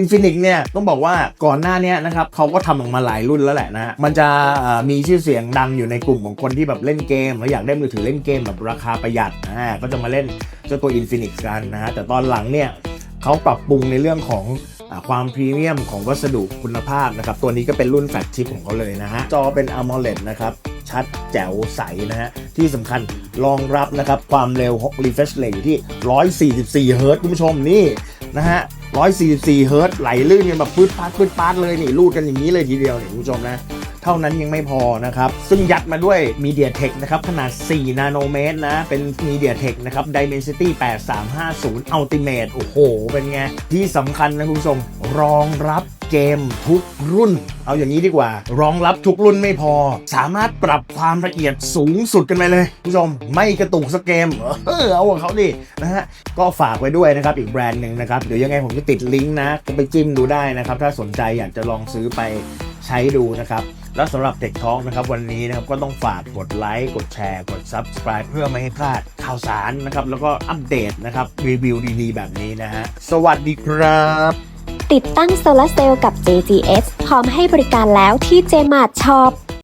Infinix เนี่ยต้องบอกว่าก่อนหน้านี้นะครับเขาก็ทำออกมาหลายรุ่นแล้วแหละนะมันจะมีชื่อเสียงดังอยู่ในกลุ่มของคนที่แบบเล่นเกมแล้วอยากได้มือถือเล่นเกมแบบราคาประหยัดอ่าก็จะมาเล่นเจ้าตัว Infinix กันนะฮะแต่ตอนหลังเนี่ยเขาปรับปรุงในเรื่องของความพรีเมียมของวัสดุคุณภาพนะครับ ตัวนี้ก็เป็นรุ่นแฟลกชิพของเขาเลยนะฮะ จอเป็น AMOLED นะครับ ชัดแจ๋วใสนะฮะ ที่สำคัญรองรับนะครับ ความเร็ว refresh rate อยู่ที่ 144 เฮิร์ตซ์คุณผู้ชมนี่ นะฮะ 144 เฮิร์ตซ์ไหลลื่นกันแบบปืดปาดปืดปาดเลยนี่ลูดกันอย่างนี้เลยทีเดียวนี่คุณผู้ชมนะ เท่านั้นยังไม่พอนะครับ ซึ่งยัดมาด้วย MediaTek นะครับ ขนาด 4 นาโนเมตรนะ เป็น MediaTek นะครับ Dimensity 8350 Ultimate โอ้โห เป็นไง ที่สำคัญนะคุณผู้ชม รองรับ เกมทุกรุ่น เอาอย่างนี้ดีกว่า รองรับทุกรุ่นไม่พอ สามารถปรับความละเอียดสูงสุดกันไปเลยคุณผู้ชมไม่กระตุกสักเกมเออเอาของเขาดินะฮะก็ฝากไว้ด้วยนะครับอีกแบรนด์หนึ่งนะครับเดี๋ยวยังไงผมจะติดลิงก์นะก็ไปจิ้มดูได้นะครับ ถ้าสนใจอยากจะลองซื้อไปใช้ดูนะครับแล้วสำหรับ Tech Talk นะครับวันนี้นะครับก็ต้องฝากกดไลค์กดแชร์กด Subscribe เพื่อไม่ให้พลาดข่าวสารนะครับแล้วก็อัปเดตนะครับรีวิวดีๆแบบนี้นะฮะสวัสดีครับ ติดตั้งโซลาร์เซลล์กับ JGS พร้อมให้บริการแล้วที่ JMart Shop